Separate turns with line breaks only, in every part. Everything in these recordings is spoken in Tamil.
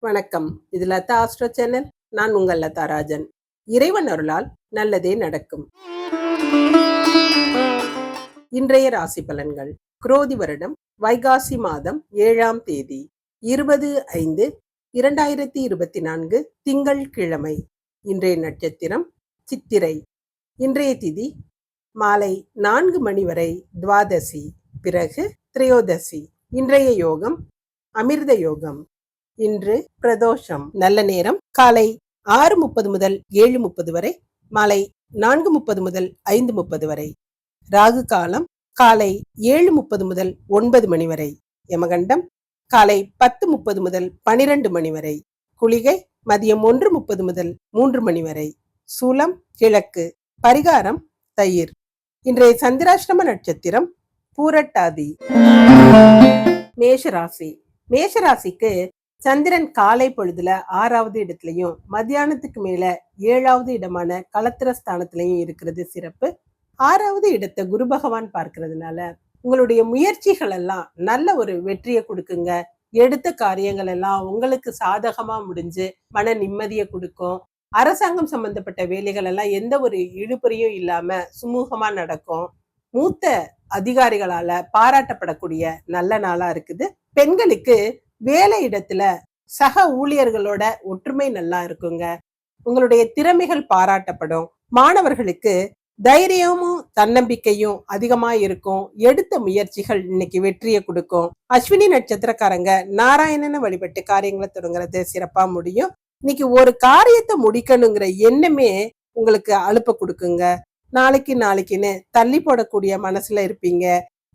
வணக்கம். இது லதா ஆஸ்ட்ரோ சேனல். நான் உங்கள் லதா ராஜன். இறைவன் அருளால் நல்லதே நடக்கும். இன்றைய ராசி பலன்கள். குரோதி வருடம் வைகாசி மாதம் ஏழாம் தேதி. இருபது ஐந்து இரண்டாயிரத்தி இருபத்தி நான்கு திங்கள் கிழமை. இன்றைய நட்சத்திரம் சித்திரை. இன்றைய திதி மாலை நான்கு மணி வரை துவாதசி பிறகு திரையோதசி. இன்றைய யோகம் அமிர்த யோகம். இன்று பிரதோஷம். நல்ல நேரம். காலை ஆறு முப்பது முதல் ஏழு முப்பது வரை. மாலை நான்கு முப்பது முதல் ஐந்து முப்பது வரை. ராகு காலம் காலை ஏழு முப்பது முதல் ஒன்பது மணி வரை. யமகண்டம் காலை பத்து முப்பது முதல் பனிரெண்டு மணி வரை. குளிகை மதியம் ஒன்று முப்பது முதல் மூன்று மணி வரை. சூலம் கிழக்கு பரிகாரம் தயிர். இன்றைய சந்திராஷ்டம நட்சத்திரம் பூரட்டாதி. மேஷராசி. மேஷராசிக்கு சந்திரன் காலை பொழுதுல ஆறாவது இடத்துலையும் மத்தியானத்துக்கு மேல ஏழாவது இடமான களத்திர ஸ்தானத்திலையும் இருக்கிறது சிறப்பு. ஆறாவது இடத்தை குரு பகவான் பார்க்கறதுனால உங்களுடைய முயற்சிகள் எல்லாம் நல்ல ஒரு வெற்றியை கொடுக்குங்க. எடுத்த காரியங்கள் எல்லாம் உங்களுக்கு சாதகமா முடிஞ்சு மன நிம்மதியை கொடுக்கும். அரசாங்கம் சம்பந்தப்பட்ட வேலைகள் எல்லாம் எந்த ஒரு இழுபறியும் இல்லாம சுமூகமா நடக்கும். மூத்த அதிகாரிகளால பாராட்டப்படக்கூடிய நல்ல நாளா இருக்குது. பெண்களுக்கு வேலை இடத்துல சக ஊழியர்களோட ஒற்றுமை நல்லா இருக்குங்க. உங்களுடைய திறமைகள் பாராட்டப்படும். மாணவர்களுக்கு தைரியமும் தன்னம்பிக்கையும் அதிகமா இருக்கும். எடுத்த முயற்சிகள் இன்னைக்கு வெற்றியை கொடுக்கும். அஸ்வினி நட்சத்திரக்காரங்க நாராயணனை வழிபட்டு காரியங்களை தொடங்குறது சிறப்பா முடியும். இன்னைக்கு ஒரு காரியத்தை முடிக்கணுங்கிற எண்ணமே உங்களுக்கு அலுப்ப கொடுக்குங்க. நாளைக்கு நாளைக்குன்னு தள்ளி போடக்கூடிய மனசுல இருப்பீங்க.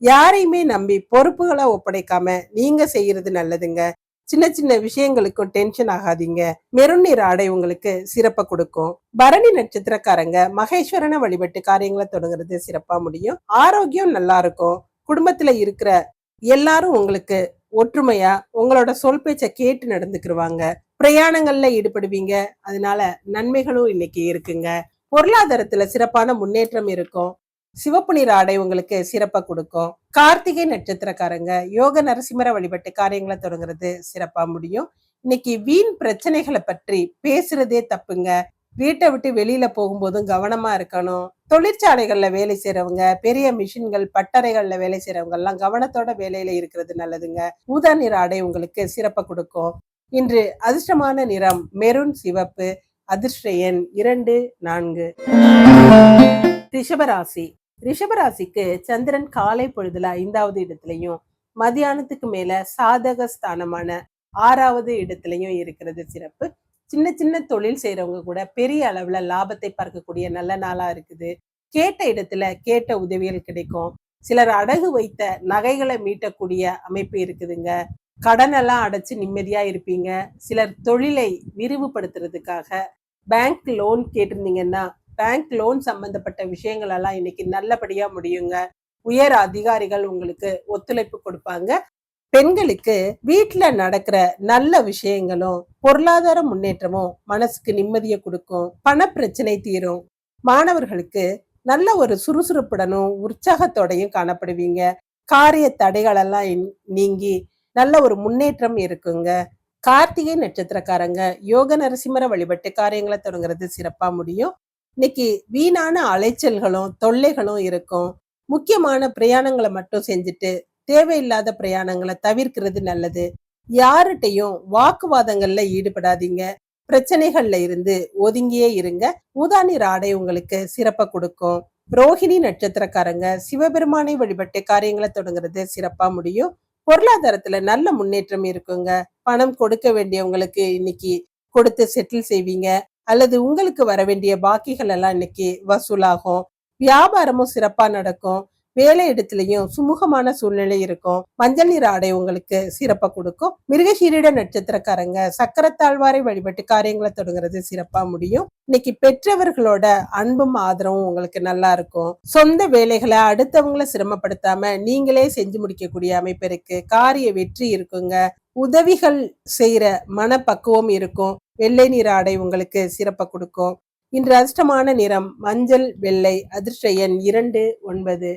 யாரையுமே நம்பி பொறுப்புகளை ஒப்படைக்காம நீங்க செய்யறது நல்லதுங்க. சின்ன சின்ன விஷயங்களுக்கும் டென்ஷன் ஆகாதீங்க. மெருன் நிற ஆடை உங்களுக்கு சிறப்பை கொடுக்கும். பரணி நட்சத்திரக்காரங்க மகேஸ்வரனை வழிபட்டு காரியங்களை தொடங்குறது சிறப்பா முடியும். ஆரோக்கியம் நல்லா இருக்கும். குடும்பத்துல இருக்கிற எல்லாரும் உங்களுக்கு ஒற்றுமையா உங்களோட சொல் பேச்சை கேட்டு நடந்துக்கிருவாங்க. பிரயாணங்கள்ல ஈடுபடுவீங்க. அதனால நன்மைகளும் இன்னைக்கு இருக்குங்க. பொருளாதாரத்துல சிறப்பான முன்னேற்றம் இருக்கும். சிவப்பு நிற ஆடை உங்களுக்கு சிறப்பாக கொடுக்கும். கார்த்திகை நட்சத்திரக்காரங்க யோக நரசிம்மர வழிபட்டு காரியங்களை தொடங்குறது சிறப்பா முடியும். இன்னைக்கு வீண் பிரச்சனைகளை பற்றி பேசுறதே தப்புங்க. வீட்டை விட்டு வெளியில போகும்போதும் கவனமா இருக்கணும். தொழிற்சாலைகள்ல வேலை செய்யறவங்க பெரிய மிஷின்கள் பட்டறைகள்ல வேலை செய்யறவங்க எல்லாம் கவனத்தோட வேலையில இருக்கிறது நல்லதுங்க. ஊதா நிற ஆடை உங்களுக்கு சிறப்பை கொடுக்கும். இன்று அதிர்ஷ்டமான நிறம் மெரூன் சிவப்பு அதிர்ஷ்ட எண் இரண்டு நான்கு. ரிஷபராசி ரிஷபராசிக்கு சந்திரன் காலை பொழுதுல ஐந்தாவது இடத்துலையும் மதியானத்துக்கு மேல சாதக ஸ்தானமான ஆறாவது இடத்துலையும் இருக்கிறது சிறப்பு. சின்ன சின்ன தொழில் செய்யறவங்க கூட பெரிய அளவுல லாபத்தை பார்க்கக்கூடிய நல்ல நாளா இருக்குது. கேட்ட இடத்துல கேட்ட உதவிகள் கிடைக்கும். சிலர் அடகு வைத்த நகைகளை மீட்டக்கூடிய அமைப்பு இருக்குதுங்க. கடனெல்லாம் அடைச்சு நிம்மதியா இருப்பீங்க. சிலர் தொழிலை விரிவுபடுத்துறதுக்காக பேங்க் லோன் கேட்டிருந்தீங்கன்னா பேங்க் லோன் சம்பந்தப்பட்ட விஷயங்கள் எல்லாம் இன்னைக்கு நல்லபடியா முடியுங்க. உயர் அதிகாரிகள் உங்களுக்கு ஒத்துழைப்பு கொடுப்பாங்க. பெண்களுக்கு வீட்டுல நடக்கிற நல்ல விஷயங்களும் பொருளாதார முன்னேற்றமும் மனசுக்கு நிம்மதியை கொடுக்கும். பண பிரச்சனை தீரும். மாணவர்களுக்கு நல்ல ஒரு சுறுசுறுப்புடனும் உற்சாகத்தோடையும் காணப்படுவீங்க. காரிய தடைகளெல்லாம் நீங்கி நல்ல ஒரு முன்னேற்றம் இருக்குங்க. கார்த்திகை நட்சத்திரக்காரங்க யோக நரசிம்மர வழிபட்டு காரியங்களை தொடங்குறது சிறப்பா முடியும். இன்னைக்கு வீணான அலைச்சல்களும் தொல்லைகளும் இருக்கும். முக்கியமான பிரயாணங்களை மட்டும் செஞ்சுட்டு தேவையில்லாத பிரயாணங்களை தவிர்க்கிறது நல்லது. யார்கிட்டையும் வாக்குவாதங்கள்ல ஈடுபடாதீங்க. பிரச்சனைகள்ல இருந்து ஒதுங்கியே இருங்க. ஊதானி ஆடை உங்களுக்கு சிறப்பை கொடுக்கும். ரோஹிணி நட்சத்திரக்காரங்க சிவபெருமானை வழிபட்டு காரியங்களை தொடங்குறது சிறப்பா முடியும். பொருளாதாரத்துல நல்ல முன்னேற்றம் இருக்குங்க. பணம் கொடுக்க வேண்டியவங்களுக்கு இன்னைக்கு கொடுத்து செட்டில் செய்வீங்க. அல்லது உங்களுக்கு வர வேண்டிய பாக்கிகள் எல்லாம் இன்னைக்கு வசூலாகும். வியாபாரமும் சிறப்பா நடக்கும். வேலை இடத்துலயும் சுமூகமான சூழ்நிலை இருக்கும். மஞ்சள் நிற ஆடை உங்களுக்கு சிறப்பா கொடுக்கும். மிருகசீரிட நட்சத்திரக்காரங்க சக்கரத்தாழ்வாரை வழிபட்டு காரியங்களை தொடங்குறது சிறப்பா முடியும். இன்னைக்கு பெற்றவர்களோட அன்பும் ஆதரவும் உங்களுக்கு நல்லா இருக்கும். சொந்த வேலைகளை அடுத்தவங்களை சிரமப்படுத்தாம நீங்களே செஞ்சு முடிக்கக்கூடிய அமைப்பு இருக்கு. காரிய வெற்றி இருக்குங்க. உதவிகள் செய்யற மனப்பக்குவம் இருக்கும். வெள்ளை நிற ஆடை உங்களுக்கு சிறப்பை கொடுக்கும். இன்று அதிர்ஷ்டமான நிறம் மஞ்சள் வெள்ளை அதிர்ஷ்ட எண் இரண்டு ஒன்பது.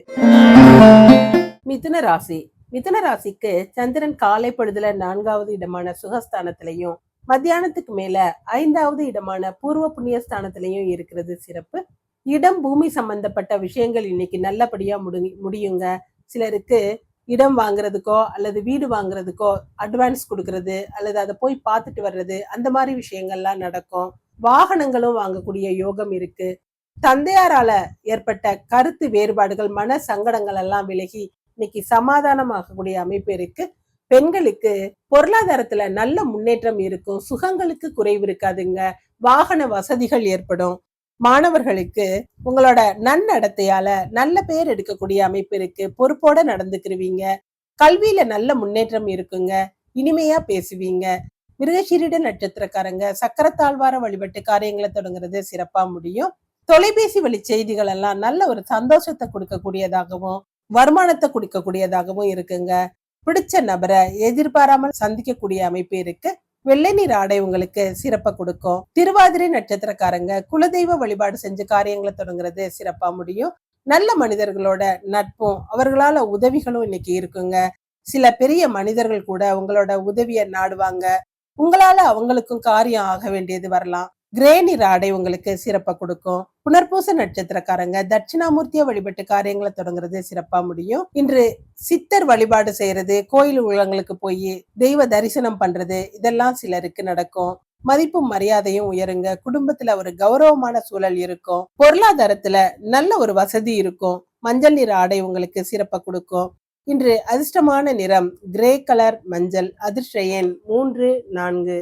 மிதுன ராசி. மிதுன ராசிக்கு சந்திரன் காலை பொழுதுல நான்காவது இடமான சுகஸ்தானத்திலையும் மத்தியானத்துக்கு மேல ஐந்தாவது இடமான பூர்வ புண்ணிய ஸ்தானத்திலையும் இருக்கிறது சிறப்பு. இடம் பூமி சம்பந்தப்பட்ட விஷயங்கள் இன்னைக்கு நல்லபடியா முடி முடியுங்க. சிலருக்கு இடம் வாங்குறதுக்கோ அல்லது வீடு வாங்குறதுக்கோ அட்வான்ஸ் கொடுக்கறது அல்லது அதை போய் பார்த்துட்டு வர்றது அந்த மாதிரி விஷயங்கள்லாம் நடக்கும். வாகனங்களும் வாங்கக்கூடிய யோகம் இருக்கு. தந்தையாரால ஏற்பட்ட கருத்து வேறுபாடுகள் மன சங்கடங்கள் எல்லாம் விலகி இன்னைக்கு சமாதானமாகக்கூடிய அமைப்பு இருக்கு. பெண்களுக்கு பொருளாதாரத்துல நல்ல முன்னேற்றம் இருக்கும். சுகங்களுக்கு குறைவு இருக்காதுங்க. வாகன வசதிகள் ஏற்படும். மாணவர்களுக்கு உங்களோட நன்னடத்தையால நல்ல பேர் எடுக்கக்கூடிய அமைப்பு இருக்கு. பொறுப்போட நடந்துக்கிருவீங்க. கல்வியில நல்ல முன்னேற்றம் இருக்குங்க. இனிமையா பேசுவீங்க. மிருகசீரிட நட்சத்திரக்காரங்க சக்கரத்தாழ்வார வழிபட்டு காரியங்களை தொடங்குறது சிறப்பா முடியும். தொலைபேசி வழி செய்திகள் எல்லாம் நல்ல ஒரு சந்தோஷத்தை கொடுக்கக்கூடியதாகவும் வருமானத்தை கொடுக்கக்கூடியதாகவும் இருக்குங்க. பிடிச்ச நபரை எதிர்பாராமல் சந்திக்கக்கூடிய அமைப்பு இருக்கு. வெள்ளை நீர் ஆடை உங்களுக்கு சிறப்பை கொடுக்கும். திருவாதிரை நட்சத்திரக்காரங்க குலதெய்வ வழிபாடு செஞ்சு காரியங்களை தொடங்குறது சிறப்பா முடியும். நல்ல மனிதர்களோட நட்பும் அவர்களால உதவிகளும் இன்னைக்கு இருக்குங்க. சில பெரிய மனிதர்கள் கூட உங்களோட உதவியை நாடுவாங்க. உங்களால அவங்களுக்கும் காரியம் ஆக வேண்டியது வரலாம். கிரே நிற ஆடை உங்களுக்கு சிறப்பாக கொடுக்கும். புனர்பூச நட்சத்திரக்காரங்க தட்சிணாமூர்த்திய வழிபட்டு காரியங்களை தொடங்குறது சிறப்பா முடியும். இன்று சித்தர் வழிபாடு செய்யறது கோயில் உலகங்களுக்கு போய் தெய்வ தரிசனம் பண்றது இதெல்லாம் சிலருக்கு நடக்கும். மதிப்பும் மரியாதையும் உயருங்க. குடும்பத்துல ஒரு கௌரவமான சூழல் இருக்கும். பொருளாதாரத்துல நல்ல ஒரு வசதி இருக்கும். மஞ்சள் நிற ஆடை உங்களுக்கு சிறப்பாக கொடுக்கும். இன்று அதிர்ஷ்டமான நிறம் கிரே கலர் மஞ்சள் அதிர்ஷ்ட எண் மூன்று நான்கு.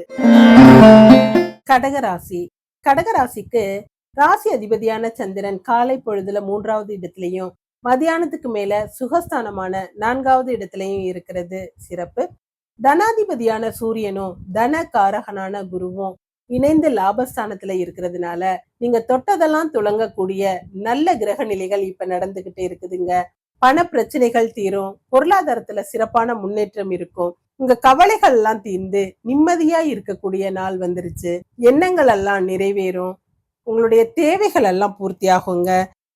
கடகராசி. கடகராசிக்கு ராசி அதிபதியான சந்திரன் காலை பொழுதுல மூன்றாவது இடத்துலயும் மதியானத்துக்கு மேல சுகஸ்தானமான நான்காவது இடத்துலையும் இருக்கிறது. சிறப்பு. தனாதிபதியான சூரியனும் தன காரகனான குருவும் இணைந்து லாபஸ்தானத்துல இருக்கிறதுனால நீங்க தொட்டதெல்லாம் துளங்கக்கூடிய நல்ல கிரக நிலைகள் இப்ப நடந்துகிட்டு இருக்குதுங்க. பண பிரச்சனைகள் தீரும். பொருளாதாரத்துல சிறப்பான முன்னேற்றம் இருக்கும். உங்க கவலைகள் எல்லாம் தீர்ந்து நிம்மதியா இருக்கக்கூடிய நாள் வந்துருச்சு. எண்ணங்கள் எல்லாம் நிறைவேறும். உங்களுடைய தேவைகள் எல்லாம் பூர்த்தியாகுங்க.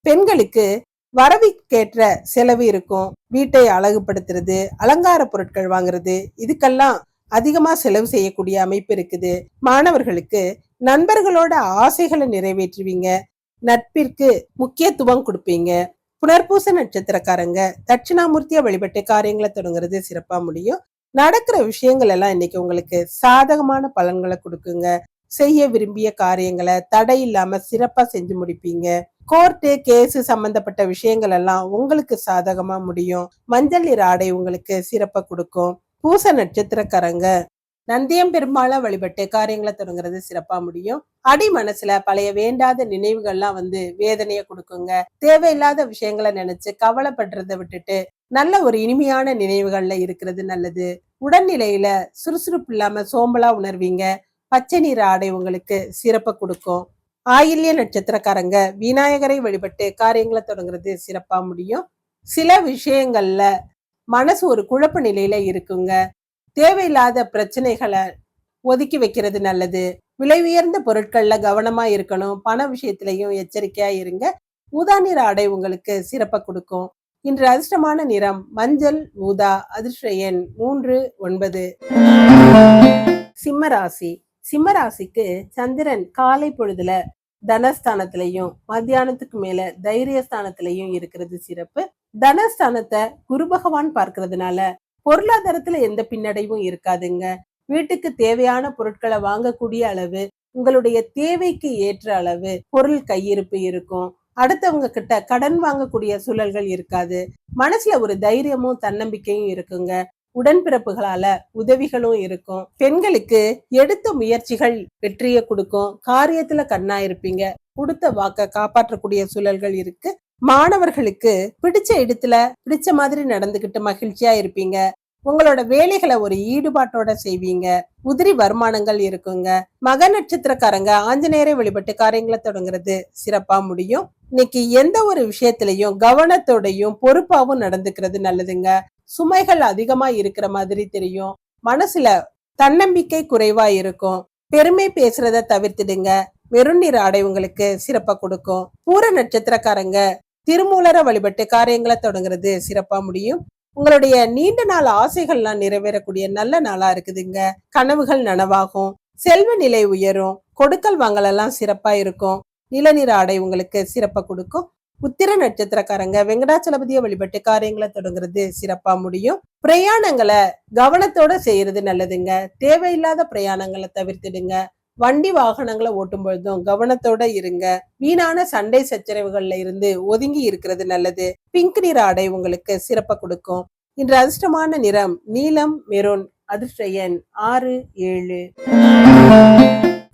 பெண்களுக்கு வரவிக்கேற்ற செலவு இருக்கும். வீட்டை அழகுபடுத்துறது அலங்கார பொருட்கள் வாங்குறது இதுக்கெல்லாம் அதிகமா செலவு செய்யக்கூடிய அமைப்பு இருக்குது. மாணவர்களுக்கு நண்பர்களோட ஆசைகளை நிறைவேற்றுவீங்க. நட்பிற்கு முக்கியத்துவம் கொடுப்பீங்க. புனர்பூச நட்சத்திரக்காரங்க தட்சிணாமூர்த்தியா வழிபட்டு காரியங்களை தொடங்குறது சிறப்பா முடியும். நடக்கிற விஷயங்கள் எல்லாம் இன்னைக்கு உங்களுக்கு சாதகமான பலன்களை கொடுக்குங்க. செய்ய விரும்பிய காரியங்களை தடை இல்லாம சிறப்பா செஞ்சு முடிப்பீங்க. கோர்ட்டு கேஸு சம்பந்தப்பட்ட விஷயங்கள் எல்லாம் உங்களுக்கு சாதகமா முடியும். மஞ்சள் நிற ஆடை உங்களுக்கு சிறப்பை கொடுக்கும். பூச நட்சத்திரக்காரங்க நந்தியம் பெருமாளை வழிபட்டு காரியங்களை தொடங்குறது சிறப்பா முடியும். அடி மனசுல பழைய வேண்டாத நினைவுகள்லாம் வந்து வேதனைய கொடுக்குங்க. தேவையில்லாத விஷயங்களை நினைச்சு கவலைப்படுறத விட்டுட்டு நல்ல ஒரு இனிமையான நினைவுகள்ல இருக்கிறது நல்லது. உடல்நிலையில சுறுசுறுப்பு இல்லாம சோம்பலா உணர்வீங்க. பச்சை நீர் ஆடை உங்களுக்கு சிறப்பை கொடுக்கும். ஆயில்ய நட்சத்திரக்காரங்க விநாயகரை வழிபட்டு காரியங்களை தொடங்குறது சிறப்பா முடியும். சில விஷயங்கள்ல மனசு ஒரு குழப்ப நிலையில இருக்குங்க. தேவையில்லாத பிரச்சனைகளை ஒதுக்கி வைக்கிறது நல்லது. விலை உயர்ந்த பொருட்கள்ல கவனமா இருக்கணும். பண விஷயத்திலையும் எச்சரிக்கையா இருங்க. ஊதா நிற ஆடை உங்களுக்கு சிறப்பை கொடுக்கும். இன்று அதிர்ஷ்டமான நிறம் மஞ்சள் ஊதா அதிர்ஷ்ட எண் மூன்று ஒன்பது. சிம்மராசி சிம்மராசிக்கு சந்திரன் காலை பொழுதுல தனஸ்தானத்திலையும் மத்தியானத்துக்கு மேல தைரியஸ்தானத்திலையும் இருக்கிறது சிறப்பு. தனஸ்தானத்தை குரு பகவான் பார்க்கறதுனால பொருளாதாரத்துல எந்த பின்னடைவும் இருக்காதுங்க. வீட்டுக்கு தேவையான பொருட்களை வாங்கக்கூடிய அளவு உங்களுடைய தேவைக்கு ஏற்ற அளவு பொருள் கையிருப்பு இருக்கும். அடுத்தவங்க கிட்ட கடன் வாங்கக்கூடிய சூழல்கள் இருக்காது. மனசுல ஒரு தைரியமும் தன்னம்பிக்கையும் இருக்குங்க. உடன்பிறப்புகளால உதவிகளும் இருக்கும். பெண்களுக்கு எடுத்த முயற்சிகள் வெற்றியை கொடுக்கும். காரியத்துல கண்ணா இருப்பீங்க. கொடுத்த வாக்க காப்பாற்றக்கூடிய சூழல்கள் இருக்கு. மாணவர்களுக்கு பிடிச்ச இடத்துல பிடிச்ச மாதிரி நடந்துகிட்டு மகிழ்ச்சியா இருப்பீங்க. உங்களோட வேலைகளை ஒரு ஈடுபாட்டோட செய்வீங்க. உதிரி வருமானங்கள் இருக்குங்க. மக நட்சத்திரக்காரங்க ஆஞ்சநேயரை வழிபட்டு காரியங்களை தொடங்குறது சிறப்பா முடியும். இன்னைக்கு எந்த ஒரு விஷயத்திலையும் கவனத்தோடையும் பொறுப்பாவும் நடந்துக்கிறது நல்லதுங்க. சுமைகள் அதிகமா இருக்கிற மாதிரி தெரியும். மனசுல தன்னம்பிக்கை குறைவா இருக்கும். பெருமை பேசுறத தவிர்த்துடுங்க. வெறுநீர் ஆடை உங்களுக்கு சிறப்பா கொடுக்கும். பூர நட்சத்திரக்காரங்க திருமூலரை வழிபட்டு காரியங்களை தொடங்குறது சிறப்பா முடியும். உங்களுடைய நீண்ட நாள் ஆசைகள்லாம் நிறைவேறக்கூடிய நல்ல நாளா இருக்குதுங்க. கனவுகள் நனவாகும். செல்வ நிலை உயரும். கொடுக்கல் வாங்கலெல்லாம் சிறப்பா இருக்கும். நிலநிற ஆடை உங்களுக்கு சிறப்பா கொடுக்கும். உத்திர நட்சத்திரக்காரங்க வெங்கடாச்சலபதியை வழிபட்டு காரியங்களை தொடங்குறது சிறப்பா முடியும். பிரயாணங்களை கவனத்தோட செய்யறது நல்லதுங்க. தேவையில்லாத பிரயாணங்களை தவிர்த்துடுங்க. வண்டி வாகனங்களை ஓட்டும் பொழுதும் கவனத்தோட இருங்க. வீணான சண்டை சச்சரவுகள்ல இருந்து ஒதுங்கி இருக்கிறது நல்லது. பிங்க் நிற ஆடை உங்களுக்கு சிறப்ப கொடுக்கும். இன்று அதிர்ஷ்டமான நிறம் நீலம் மெரூன் அதிர்ஷ்ட எண் ஆறு ஏழு.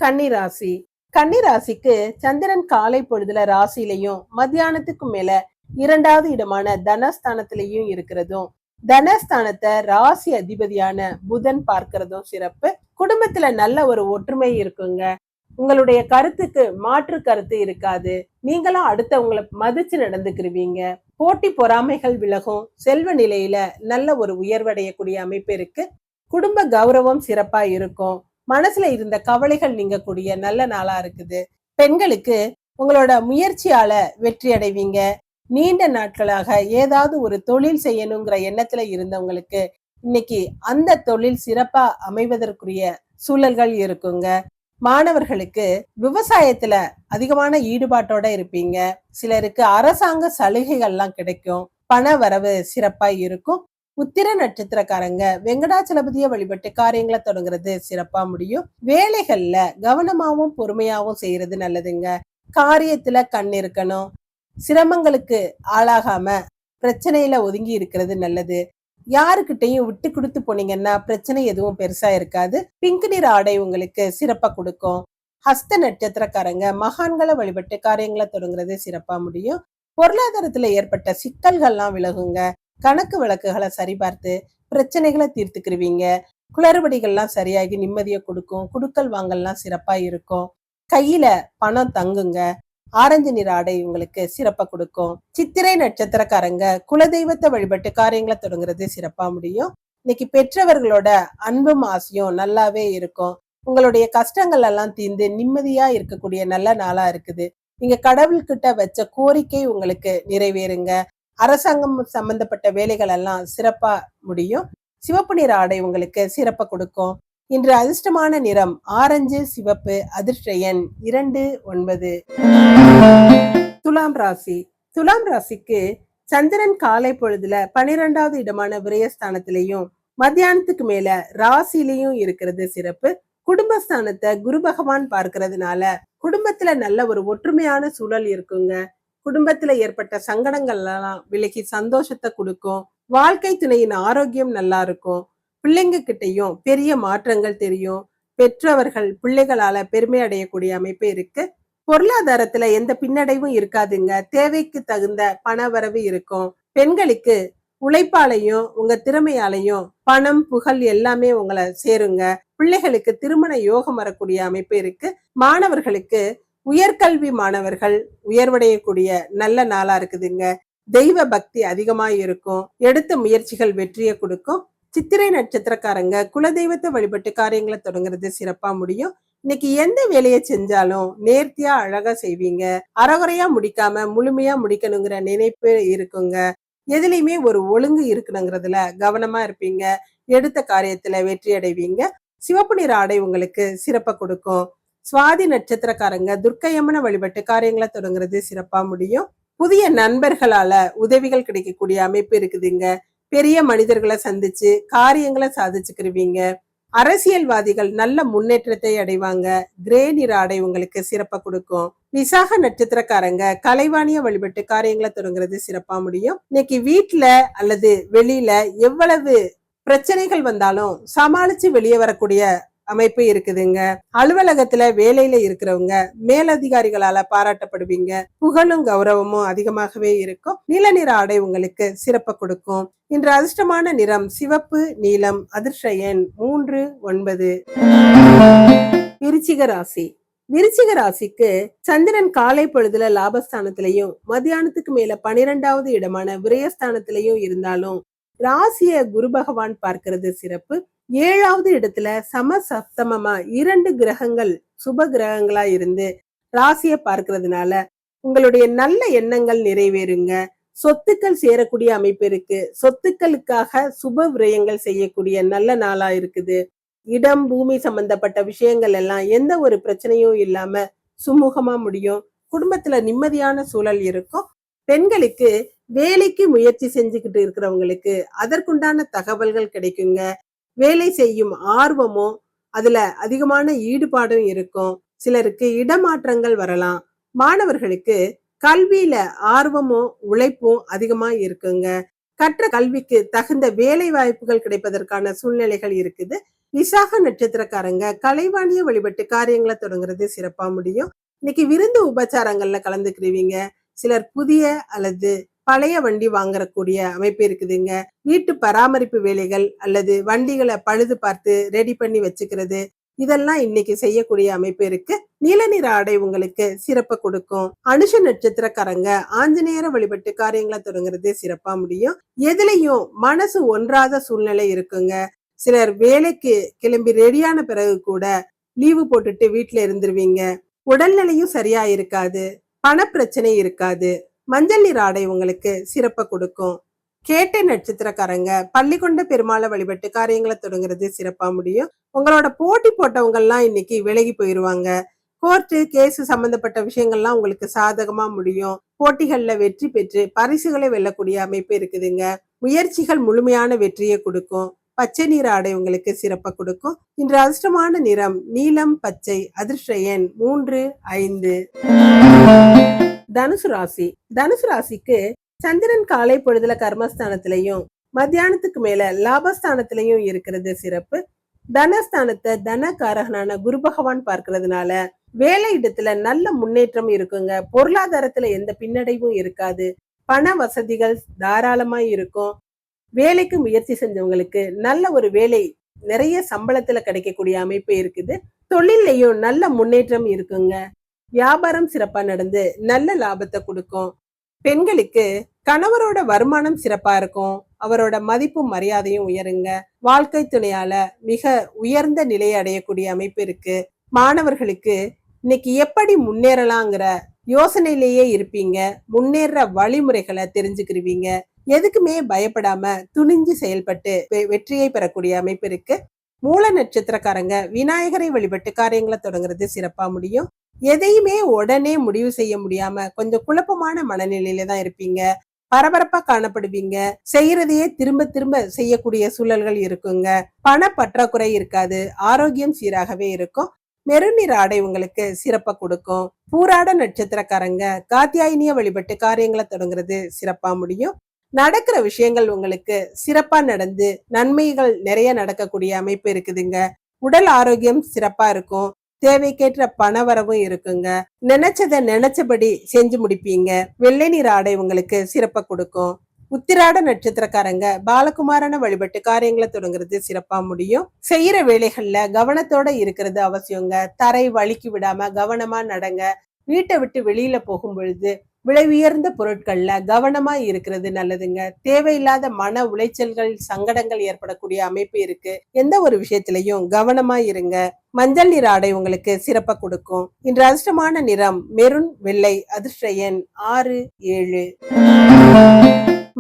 கன்னிராசி. கன்னிராசிக்கு சந்திரன் காலை பொழுதுல ராசியிலையும் மத்தியானத்துக்கு மேல இரண்டாவது இடமான தனஸ்தானத்திலையும் இருக்கிறதும் தனஸ்தானத்தை ராசி அதிபதியான புதன் பார்க்கிறதும் சிறப்பு. குடும்பத்துல நல்ல ஒரு ஒற்றுமை இருக்குங்க. உங்களுடைய கருத்துக்கு மாற்று கருத்து இருக்காது. நீங்களும் அடுத்தவங்களை மதிச்சு நடந்துக்கிருவீங்க. போட்டி பொறாமைகள் விலகும். செல்வ நிலையில நல்ல ஒரு உயர்வடையக்கூடிய அமைப்பு இருக்கு. குடும்ப கௌரவம் சிறப்பா இருக்கும். மனசுல இருந்த கவலைகள் நீங்கக்கூடிய நல்ல நாளா இருக்குது. பெண்களுக்கு உங்களோட முயற்சியால வெற்றி அடைவீங்க நீண்ட நாட்களாக ஏதாவது ஒரு தொழில் செய்யணுங்கிற எண்ணத்துல இருந்தவங்களுக்கு இன்னைக்கு அந்த தொழில் சிறப்பா அமைவதற்குரிய சூழல்கள் இருக்குங்க. மாணவர்களுக்கு விவசாயத்துல அதிகமான ஈடுபாட்டோட இருப்பீங்க. சிலருக்கு அரசாங்க சலுகைகள்லாம் கிடைக்கும். பண வரவு சிறப்பா இருக்கும். உத்திர நட்சத்திரக்காரங்க வெங்கடாச்சலபதியை வழிபட்டு காரியங்களை தொடங்குறது சிறப்பா முடியும். வேலைகள்ல கவனமாவும் பொறுமையாவும் செய்யறது நல்லதுங்க. காரியத்துல கண் இருக்கணும். சிரமங்களுக்கு ஆளாகாம பிரச்சனையில ஒதுங்கி இருக்கிறது நல்லது. யாருக்கிட்டையும் விட்டு கொடுத்து போனீங்கன்னா பிரச்சனை எதுவும் பெருசா இருக்காது. பிங்க் நிற ஆடை உங்களுக்கு சிறப்பா கொடுக்கும். ஹஸ்த நட்சத்திரக்காரங்க மகான்களை வழிபட்டு காரியங்களை தொடங்குறது சிறப்பா முடியும். பொருளாதாரத்துல ஏற்பட்ட சிக்கல்கள்லாம் விலகுங்க. கணக்கு வழக்குகளை சரிபார்த்து பிரச்சனைகளை தீர்த்துக்கிருவீங்க. குளறுபடிகள்லாம் சரியாகி நிம்மதியை கொடுக்கும். குடுக்கல் வாங்கல்லாம் சிறப்பா இருக்கும். கையில பணம் தங்குங்க. ஆரஞ்சு நிற ஆடை உங்களுக்கு சிறப்பா கொடுக்கும். சித்திரை நட்சத்திரக்காரங்க குலதெய்வத்தை வழிபட்டு காரியங்களை தொடங்குறது சிறப்பா முடியும். இன்னைக்கு பெற்றவர்களோட அன்பும் ஆசையும் நல்லாவே இருக்கும். உங்களுடைய கஷ்டங்கள் எல்லாம் தீர்ந்து நிம்மதியா இருக்கக்கூடிய நல்ல நாளா இருக்குது. நீங்க கடவுள்கிட்ட வச்ச கோரிக்கை உங்களுக்கு நிறைவேறுங்க. அரசாங்கம் சம்பந்தப்பட்ட வேலைகள் எல்லாம் சிறப்பா முடியும். சிவப்பு நிற ஆடை உங்களுக்கு சிறப்பை கொடுக்கும். இன்று அதிர்ஷ்டமான நிறம் ஆரஞ்சு சிவப்பு அதிர்ஷ்ட எண் இரண்டு ஒன்பது. துலாம் ராசி. துலாம் ராசிக்கு சந்திரன் காலை பொழுதுல பனிரெண்டாவது இடமான விரயஸ்தானத்திலையும் மத்தியானத்துக்கு மேல ராசிலையும் இருக்கிறது சிறப்பு. குடும்பஸ்தானத்தை குரு பகவான் பார்க்கறதுனால குடும்பத்துல நல்ல ஒரு ஒற்றுமையான சூழல் இருக்குங்க. குடும்பத்துல ஏற்பட்ட சங்கடங்கள் எல்லாம் விலகி சந்தோஷத்தை கொடுக்கும். வாழ்க்கை துணையின் ஆரோக்கியம் நல்லா இருக்கும். பிள்ளைங்க கிட்டையும் பெரிய மாற்றங்கள் தெரியும். பெற்றவர்கள் பிள்ளைகளால பெருமை அடையக்கூடிய அமைப்பு இருக்கு. பொருளாதாரத்துல எந்த பின்னடைவும் இருக்காதுங்க. தேவைக்கு தகுந்த பண வரவு இருக்கும். பெண்களுக்கு உழைப்பாலையும் உங்க திறமையாலையும் பணம் புகழ் எல்லாமே உங்களை சேருங்க. பிள்ளைகளுக்கு திருமண யோகம் வரக்கூடிய அமைப்பு இருக்கு. மாணவர்களுக்கு உயர்கல்வி மாணவர்கள் உயர்வடையக்கூடிய நல்ல நாளா இருக்குதுங்க. தெய்வ பக்தி அதிகமா இருக்கும் எடுத்த முயற்சிகள் வெற்றியை கொடுக்கும். சித்திரை நட்சத்திரக்காரங்க குலதெய்வத்தை வழிபட்டு காரியங்களை தொடங்குறது சிறப்பா முடியும். இன்னைக்கு எந்த வேலையை செஞ்சாலும் நேர்த்தியா அழகா செய்வீங்க. அறகுறையா முடிக்காம முழுமையா முடிக்கணுங்கிற நினைப்பு இருக்குங்க. எதுலையுமே ஒரு ஒழுங்கு இருக்கணுங்கிறதுல கவனமா இருப்பீங்க. எடுத்த காரியத்துல வெற்றி அடைவீங்க. சிவப்பு நிற ஆடை உங்களுக்கு சிறப்பை கொடுக்கும். சுவாதி நட்சத்திரக்காரங்க துர்க்கையம்மனை வழிபட்டு காரியங்களை தொடங்குறது சிறப்பா முடியும். புதிய நண்பர்களால உதவிகள் கிடைக்கக்கூடிய அமைப்பு இருக்குதுங்க. பெரிய மனிதர்களை சந்திச்சு காரியங்களை சாதிச்சுக்கிருவீங்க. அரசியல்வாதிகள் நல்ல முன்னேற்றத்தை அடைவாங்க. கிரே நிற ஆடை உங்களுக்கு சிறப்பாக கொடுக்கும். விசாக நட்சத்திரக்காரங்க கலைவாணிய வழிபட்டு காரியங்களை தொடங்குறது சிறப்பா முடியும். இன்னைக்கு வீட்டுல அல்லது வெளியில எவ்வளவு பிரச்சனைகள் வந்தாலும் சமாளிச்சு வெளியே வரக்கூடிய அமைப்பு இருக்குதுங்க. அலுவலகத்துல வேலையில இருக்கிறவங்க மேலதிகாரிகளால பாராட்டப்படுவீங்க. புகழும் கௌரவமும் அதிகமாகவே இருக்கும். நீல நிற ஆடை உங்களுக்கு சிறப்ப கொடுக்கும். இன்று அதிர்ஷ்டமான நிறம் சிவப்பு நீலம் அதிர்ஷ்ட எண் மூன்று ஒன்பது. விருச்சிக ராசி. விருச்சிக ராசிக்கு சந்திரன் காலை பொழுதுல லாபஸ்தானத்திலையும் மத்தியானத்துக்கு மேல பனிரெண்டாவது இடமான விரயஸ்தானத்திலையும் இருந்தாலும் ராசிய குரு பகவான் பார்க்கிறது சிறப்பு. ஏழாவது இடத்துல சம சப்தமமா இரண்டு கிரகங்கள் சுப கிரகங்களா இருந்து ராசியை பார்க்கறதுனால உங்களுடைய நல்ல எண்ணங்கள் நிறைவேறுங்க. சொத்துக்கள் சேரக்கூடிய அமைப்பு இருக்கு. சொத்துக்களுக்காக சுப விரயங்கள் செய்யக்கூடிய நல்ல நாளா இருக்குது. இடம் பூமி சம்பந்தப்பட்ட விஷயங்கள் எல்லாம் எந்த ஒரு பிரச்சனையும் இல்லாம சுமூகமா முடியும். குடும்பத்துல நிம்மதியான சூழல் இருக்கும். பெண்களுக்கு வேலைக்கு முயற்சி செஞ்சுக்கிட்டு இருக்கிறவங்களுக்கு அதற்குண்டான தகவல்கள் கிடைக்குங்க. வேலை செய்யும் ஆர்வமும் அதுல அதிகமான ஈடுபாடும் இருக்கும். சிலருக்கு இடமாற்றங்கள் வரலாம். மாணவர்களுக்கு கல்வியில ஆர்வமும் உழைப்பும் அதிகமா இருக்குங்க. கற்ற கல்விக்கு தகுந்த வேலை வாய்ப்புகள் கிடைப்பதற்கான சூழ்நிலைகள் இருக்குது. விசாக நட்சத்திரக்காரங்க கலைவாணிய வழிபட்டு காரியங்களை தொடங்குறது சிறப்பா முடியும். இன்னைக்கு விருந்து உபச்சாரங்கள்ல கலந்துக்கிடுவீங்க சிலர் புதிய அல்லது பழைய வண்டி வாங்கக்கூடிய அமைப்பு இருக்குதுங்க. வீட்டு பராமரிப்பு வேலைகள் அல்லது வண்டிகளை பழுது பார்த்து ரெடி பண்ணி வச்சுக்கிறது இதெல்லாம் இன்னைக்கு செய்யக்கூடிய அமைப்பு இருக்கு. நீல நிற ஆடை உங்களுக்கு சிறப்பை கொடுக்கும். அனுஷ நட்சத்திரக்காரங்க ஆஞ்சநேயர வழிபட்டு காரியங்களை தொடங்குறது சிறப்பா முடியும். எதுலையும் மனசு ஒன்றாத சூழ்நிலை இருக்குங்க. சிலர் வேலைக்கு கிளம்பி ரெடியான பிறகு கூட லீவு போட்டுட்டு வீட்டுல இருந்துருவீங்க. உடல்நிலையும் சரியா இருக்காது. பணப்பிரச்சனை இருக்காது. மஞ்சள் நீர் ஆடை உங்களுக்கு சிறப்பை கொடுக்கும். கேட்டை நட்சத்திரக்காரங்க பள்ளி கொண்ட பெருமாளை வழிபட்டு காரியங்களை தொடங்குறது சிறப்பா முடியும். உங்களோட போட்டி போட்டவங்க எல்லாம் இன்னைக்கு விலகி போயிருவாங்க. கோர்ட்டு கேஸ் சம்பந்தப்பட்ட விஷயங்கள்லாம் உங்களுக்கு சாதகமா முடியும். போட்டிகள்ல வெற்றி பெற்று பரிசுகளை வெல்லக்கூடிய அமைப்பு இருக்குதுங்க. முயற்சிகள் முழுமையான வெற்றியை கொடுக்கும். பச்சை நீர் ஆடை உங்களுக்கு சிறப்பை கொடுக்கும். இன்று அதிர்ஷ்டமான நிறம் நீலம் பச்சை அதிர்ஷ்ட எண் மூன்று ஐந்து. தனுசு ராசி. தனுசு ராசிக்கு சந்திரன் காலை பொழுதுல கர்மஸ்தானத்திலையும் மத்தியானத்துக்கு மேல லாபஸ்தானத்திலையும் இருக்கிறது சிறப்பு. தனஸ்தானத்தை தனகாரகனான குரு பகவான் பார்க்கறதுனால வேலை இடத்துல நல்ல முன்னேற்றம் இருக்குங்க. பொருளாதாரத்துல எந்த பின்னடைவும் இருக்காது. பண வசதிகள் தாராளமா இருக்கும். வேலைக்கு முயற்சி செஞ்சவங்களுக்கு நல்ல ஒரு வேலை நிறைய சம்பளத்துல கிடைக்கக்கூடிய அமைப்பு இருக்குது. தொழிலையும் நல்ல முன்னேற்றம் இருக்குங்க. வியாபாரம் சிறப்பா நடந்து நல்ல லாபத்தை கொடுக்கும். பெண்களுக்கு கணவரோட வருமானம் சிறப்பா இருக்கும். அவரோட மதிப்பும் மரியாதையும் உயருங்க. வாழ்க்கை துணையால மிக உயர்ந்த நிலையை அடையக்கூடிய அமைப்பு இருக்கு. மாணவர்களுக்கு இன்னைக்கு எப்படி முன்னேறலாங்கிற யோசனையிலேயே இருப்பீங்க. முன்னேற வழிமுறைகளை தெரிஞ்சுக்கிருவீங்க. எதுக்குமே பயப்படாம துணிஞ்சு செயல்பட்டு வெ- வெற்றியை பெறக்கூடிய அமைப்பு இருக்கு. மூல நட்சத்திரக்காரங்க விநாயகரை வழிபட்டு காரியங்களை தொடங்குறது சிறப்பா முடியும். எதையுமே உடனே முடிவு செய்ய முடியாம கொஞ்சம் குழப்பமான மனநிலையில தான் இருப்பீங்க. பரபரப்பா காணப்படுவீங்க. செய்யறதையே திரும்ப திரும்ப செய்யக்கூடிய சூழல்கள் இருக்குங்க. பண பற்றாக்குறை இருக்காது. ஆரோக்கியம் சீராகவே இருக்கும். மெருநீர் ஆடை உங்களுக்கு சிறப்பை கொடுக்கும். பூராட நட்சத்திரக்காரங்க காத்தியாயினிய வழிபட்டு காரியங்களை தொடங்குறது சிறப்பா முடியும். நடக்கிற விஷயங்கள் உங்களுக்கு சிறப்பா நடந்து நன்மைகள் நிறைய நடக்கக்கூடிய அமைப்பு இருக்குதுங்க. உடல் ஆரோக்கியம் சிறப்பா இருக்கும். தேவைக்கேற்ற பணவரவும் இருக்குங்க. நினைச்சதை நினைச்சபடி செஞ்சு முடிப்பீங்க. வெள்ளை நீர் ஆடை உங்களுக்கு சிறப்பை கொடுக்கும். உத்திராட நட்சத்திரக்காரங்க பாலகுமாரனை வழிபட்டு காரியங்களை தொடங்குறது சிறப்பா முடியும். செய்யற வேலைகள்ல கவனத்தோட இருக்கிறது அவசியங்க. தரை வழுக்கி விடாம கவனமா நடங்க. வீட்டை விட்டு வெளியில போகும் பொழுது விலை உயர்ந்த பொருட்கள்ல கவனமா இருக்கிறது நல்லதுங்க. தேவையில்லாத மன உளைச்சல்கள் சங்கடங்கள் ஏற்படக்கூடிய அமைப்பு இருக்கு. எந்த ஒரு விஷயத்திலையும் கவனமா இருங்க. மஞ்சள் நிற ஆடை உங்களுக்கு சிறப்பை கொடுக்கும். இன்று அதிர்ஷ்டமான நிறம் மெருன் வெள்ளை அதிர்ஷ்ட எண் ஆறு ஏழு.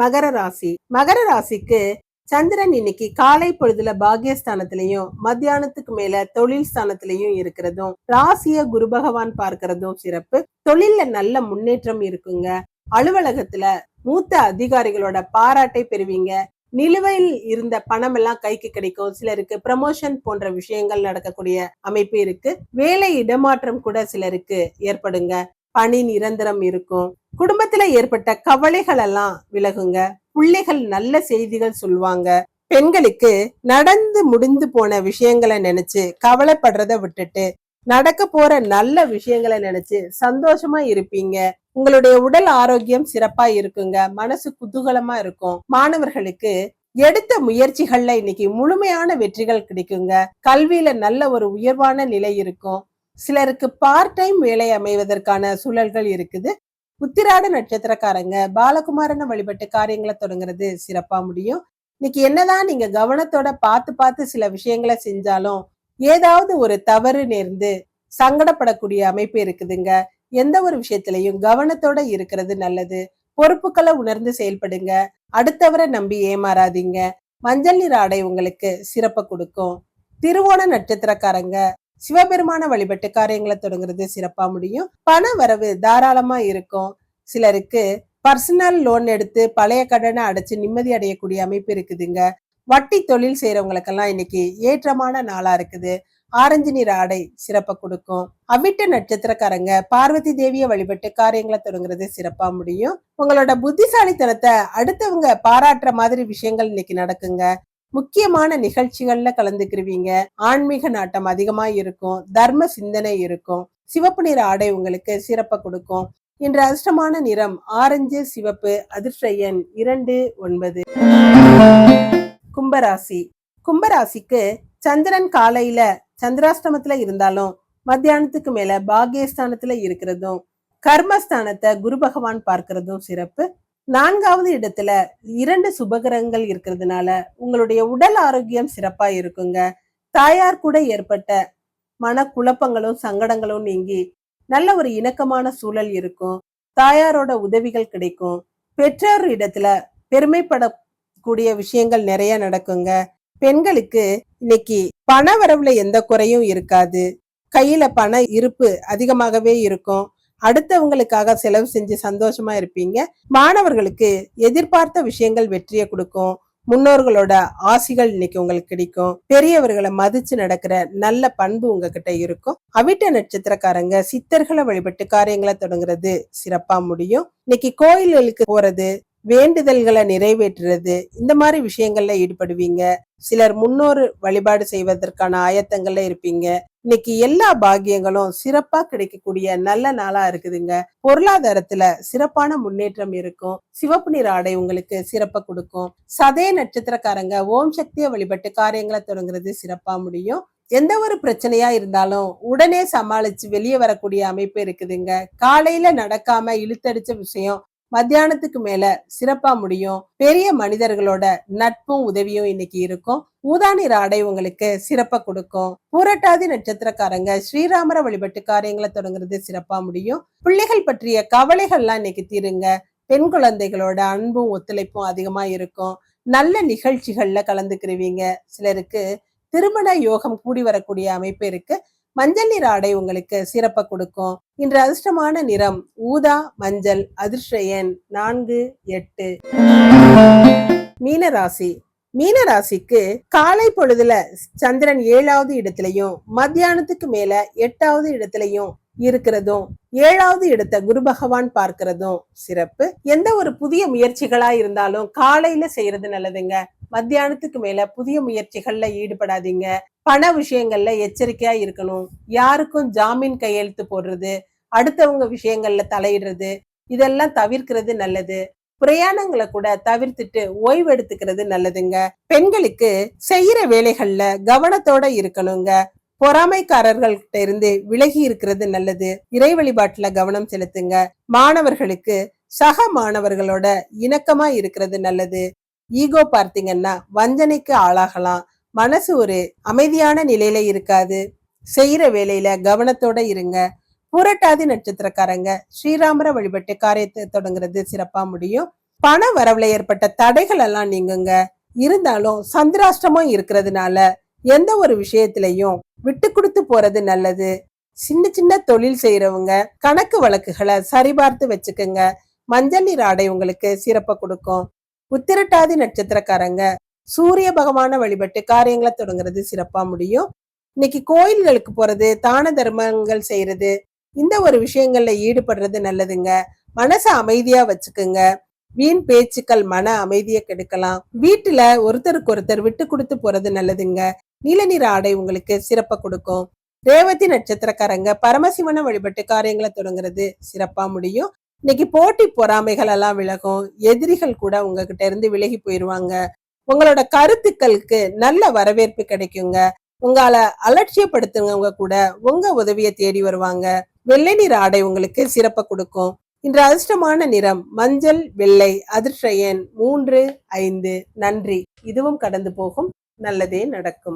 மகர ராசி. மகர ராசிக்கு சந்திரன் இன்னைக்கு காலை பொழுதுல பாகியஸ்தானத்திலையும் மத்தியானத்துக்கு மேல தொழில் ஸ்தானத்திலையும் இருக்கிறதும் ராசிய குரு பகவான் பார்க்கிறதும் சிறப்பு. தொழில்ல நல்ல முன்னேற்றம் இருக்குங்க. அலுவலகத்துல மூத்த அதிகாரிகளோட பாராட்டை பெறுவீங்க. நிலுவையில் இருந்த பணம் எல்லாம் கைக்கு கிடைக்கும். சிலருக்கு ப்ரமோஷன் போன்ற விஷயங்கள் நடக்கக்கூடிய அமைப்பு இருக்கு. வேலை இடமாற்றம் கூட சிலருக்கு ஏற்படுங்க. பணி நிரந்தரம் இருக்கும். குடும்பத்துல ஏற்பட்ட கவலைகள் எல்லாம் விலகுங்க. பிள்ளைகள் நல்ல செய்திகள் சொல்லுவாங்க. பெண்களுக்கு நடந்து முடிந்து போன விஷயங்களை நினைச்சு கவலைப்படுறத விட்டுட்டு நடக்க போற நல்ல விஷயங்களை நினைச்சு சந்தோஷமா இருப்பீங்க. உங்களுடைய உடல் ஆரோக்கியம் சிறப்பா இருக்குங்க. மனசு குதூகலமா இருக்கும். மாணவர்களுக்கு எடுத்த முயற்சிகள்ல இன்னைக்கு முழுமையான வெற்றிகள் கிடைக்குங்க. கல்வியில நல்ல ஒரு உயர்வான நிலை இருக்கும். சிலருக்கு பார்ட் டைம் வேலை அமைவதற்கான சூழல்கள் இருக்குது. உத்திராட நட்சத்திரக்காரங்க பாலகுமாரனை வழிபட்டு காரியங்களை தொடங்குறது சிறப்பா முடியும். இன்னைக்கு என்னதான் நீங்க கவனத்தோட பார்த்து பார்த்து சில விஷயங்களை செஞ்சாலும் ஏதாவது ஒரு தவறு நேர்ந்து சங்கடப்படக்கூடிய அமைப்பு இருக்குதுங்க. எந்த ஒரு விஷயத்திலையும் கவனத்தோட இருக்கிறது நல்லது. பொறுப்புகளை உணர்ந்து செயல்படுங்க. அடுத்தவரை நம்பி ஏமாறாதீங்க. மஞ்சள் நிற ஆடை உங்களுக்கு சிறப்பை கொடுக்கும். திருவோண நட்சத்திரக்காரங்க சிவபெருமான வழிபட்டு காரியங்களை தொடங்குறது சிறப்பா முடியும். பண வரவு தாராளமா இருக்கும். சிலருக்கு பர்சனல் லோன் எடுத்து பழைய கடனை அடைச்சு நிம்மதி அடையக்கூடிய அமைப்பு இருக்குதுங்க. வட்டி தொழில் செய்யறவங்களுக்கெல்லாம் இன்னைக்கு ஏற்றமான நாளா இருக்குது. ஆரஞ்சு நிற ஆடை சிறப்பை கொடுக்கும். அவிட்ட நட்சத்திரக்காரங்க பார்வதி தேவியை வழிபட்டு காரியங்களை தொடங்குறது சிறப்பா முடியும். உங்களோட புத்திசாலித்தனத்தை அடுத்தவங்க பாராட்டுற மாதிரி விஷயங்கள் இன்னைக்கு நடக்குங்க. முக்கியமான நிகழ்ச்சிகள்ல கலந்துக்கிருவீங்க. ஆன்மீக நாட்டம் அதிகமா இருக்கும். தர்ம சிந்தனை இருக்கும். சிவப்பு நிற ஆடை உங்களுக்கு சிறப்பை கொடுக்கும். இன்று அதிர்ஷ்டமான நிறம் ஆரஞ்சு சிவப்பு அதிர்ஷ்ட எண் இரண்டு ஒன்பது. கும்பராசி. கும்பராசிக்கு சந்திரன் காலையில சந்திராஷ்டமத்துல இருந்தாலும் மத்தியானத்துக்கு மேல பாகியஸ்தானத்துல இருக்கிறதும் கர்மஸ்தானத்தை குரு பகவான் பார்க்கிறதும் சிறப்பு. நான்காவது இடத்துல இரண்டு சுபகிரகங்கள் இருக்கிறதுனால உங்களுடைய உடல் ஆரோக்கியம் சிறப்பா இருக்குங்க தாயார் கூட ஏற்பட்ட மன குழப்பங்களும் சங்கடங்களும் நீங்கி நல்ல ஒரு இணக்கமான சூழல் இருக்கும். தாயாரோட உதவிகள் கிடைக்கும். பெற்றோர் இடத்துல பெருமைப்படக்கூடிய விஷயங்கள் நிறைய நடக்குங்க. பெண்களுக்கு இன்னைக்கு பண வரவுல எந்த குறையும் இருக்காது. கையில பண இருப்பு அதிகமாகவே இருக்கும். அடுத்தவங்களுக்காக செலவு செஞ்சு சந்தோஷமா இருப்பீங்க. மாணவர்களுக்கு எதிர்பார்த்த விஷயங்கள் வெற்றியை கொடுக்கும். முன்னோர்களோட ஆசிகள் இன்னைக்கு உங்களுக்கு கிடைக்கும். பெரியவர்களை மதிச்சு நடக்கிற நல்ல பண்பு உங்ககிட்ட இருக்கும். அவிட்ட நட்சத்திரக்காரங்க சித்தர்களை வழிபட்டு காரியங்களை தொடங்குறது சிறப்பா முடியும். இன்னைக்கு கோயில்களுக்கு போறது வேண்டுதல்களை நிறைவேற்றுறது இந்த மாதிரி விஷயங்கள்ல ஈடுபடுவீங்க. சிலர் முன்னோர் வழிபாடு செய்வதற்கான ஆயத்தங்கள்ல இருப்பீங்க. இன்னைக்கு எல்லா பாகியங்களும் சிறப்பா கிடைக்கக்கூடிய நல்ல நாளா இருக்குதுங்க. பொருளாதாரத்துல சிறப்பான முன்னேற்றம் இருக்கும். சிவப்பு நிற ஆடை உங்களுக்கு சிறப்பை கொடுக்கும். சதய நட்சத்திரக்காரங்க ஓம் சக்தியை வழிபட்டு காரியங்களை தொடங்குறது சிறப்பா முடியும். எந்த ஒரு பிரச்சனையா இருந்தாலும் உடனே சமாளிச்சு வெளியே வரக்கூடிய அமைப்பு இருக்குதுங்க. காலையில நடக்காம இழுத்தடிச்ச விஷயம் மத்தியானத்துக்கு மேல சிறப்பா முடியும். பெரிய மனிதர்களோட நட்பும் உதவியும் இன்னைக்கு இருக்கும். ஊதானிற ஆடை உங்களுக்கு சிறப்பா கொடுக்கும். பூரட்டாதி நட்சத்திரக்காரங்க ஸ்ரீராமர வழிபட்டு காரியங்களை தொடங்குறது சிறப்பா முடியும். பிள்ளைகள் பற்றிய கவலைகள்லாம் இன்னைக்கு தீருங்க. பெண் குழந்தைகளோட அன்பும் ஒத்துழைப்பும் அதிகமா இருக்கும். நல்ல நிகழ்ச்சிகள்ல கலந்துக்கிருவீங்க. சிலருக்கு திருமண யோகம் கூடி வரக்கூடிய அமைப்பு இருக்கு. மஞ்சள் நிற ஆடை உங்களுக்கு சிறப்பை கொடுக்கும். இன்று அதிர்ஷ்டமான நிறம் ஊதா மஞ்சள் அதிர்ஷ்ட எண் நான்கு எட்டு. மீனராசி மீனராசிக்கு காலை பொழுதுல சந்திரன் ஏழாவது இடத்துலயும் மத்தியானத்துக்கு மேல எட்டாவது இடத்துலயும் இருக்கிறதும் ஏழாவது இடத்த குரு பகவான் பார்க்கிறதும் சிறப்பு. எந்த ஒரு புதிய முயற்சிகளா இருந்தாலும் காலையில செய்யறது நல்லதுங்க. மத்தியானத்துக்கு மேல புதிய முயற்சிகள்ல ஈடுபடாதீங்க. பண விஷயங்கள்ல எச்சரிக்கையா இருக்கணும். யாருக்கும் ஜாமீன் கையெழுத்து போடுறது அடுத்தவங்க விஷயங்கள்ல தலையிடுறது இதெல்லாம் தவிர்க்கிறது நல்லது. பிரயாணங்களை கூட தவிர்த்துட்டு ஓய்வு எடுத்துக்கிறது நல்லதுங்க. பெண்களுக்கு செய்யற வேலைகள்ல கவனத்தோட இருக்கணுங்க. பொறாமைக்காரர்கள்ட்ட இருந்து விலகி இருக்கிறது நல்லது. இறை வழிபாட்டுல கவனம் செலுத்துங்க. மாணவர்களுக்கு சக மாணவர்களோட இணக்கமா இருக்கிறது நல்லது. ஈகோ பார்த்தீங்கன்னா வஞ்சனைக்கு ஆளாகலாம். மனசு ஒரு அமைதியான நிலையில இருக்காது. செய்யற வேலையில கவனத்தோட இருங்க. புரட்டாதி நட்சத்திரக்காரங்க ஸ்ரீராமர வழிபட்டு காரியத்தை தொடங்குறது சிறப்பா முடியும். பண வரவுல ஏற்பட்ட தடைகள் எல்லாம் நீங்குங்க. இருந்தாலும் சந்திராஷ்டமம் இருக்கிறதுனால எந்த ஒரு விஷயத்திலையும் விட்டு கொடுத்து போறது நல்லது. சின்ன சின்ன தொழில் செய்யறவங்க கணக்கு வழக்குகளை சரிபார்த்து வச்சுக்கோங்க. மஞ்சள் நீர் ஆடை உங்களுக்கு சிறப்பை கொடுக்கும். உத்திரட்டாதி நட்சத்திரக்காரங்க சூரிய பகவான வழிபட்டு காரியங்களை தொடங்குறது சிறப்பா முடியும். இன்னைக்கு கோயில்களுக்கு போறது தான தர்மங்கள் செய்யறது இந்த ஒரு விஷயங்கள்ல ஈடுபடுறது நல்லதுங்க. மனசை அமைதியா வச்சுக்குங்க. வீண் பேச்சுக்கள் மன அமைதியை கெடுக்கலாம். வீட்டுல ஒருத்தருக்கு ஒருத்தர் விட்டு கொடுத்து போறது நல்லதுங்க. நீல நிற ஆடை உங்களுக்கு சிறப்பை கொடுக்கும். ரேவதி நட்சத்திரக்காரங்க பரமசிவனை வழிபட்டு காரியங்களை தொடங்குறது சிறப்பா முடியும். இன்னைக்கு போட்டி பொறாமைகள் எல்லாம் விலகும். எதிரிகள் கூட உங்ககிட்ட இருந்து விலகி போயிருவாங்க. உங்களோட கருத்துக்களுக்கு நல்ல வரவேற்பு கிடைக்குங்க. உங்களை அலட்சியப்படுத்துறவங்க கூட உங்க உதவியை தேடி வருவாங்க. வெள்ளை நிற ஆடை உங்களுக்கு சிறப்பை கொடுக்கும். இன்று அதிர்ஷ்டமான நிறம் மஞ்சள் வெள்ளை அதிர்ஷ்ட எண் மூன்று ஐந்து. நன்றி. இதுவும் கடந்து போகும். நல்லதே நடக்கும்.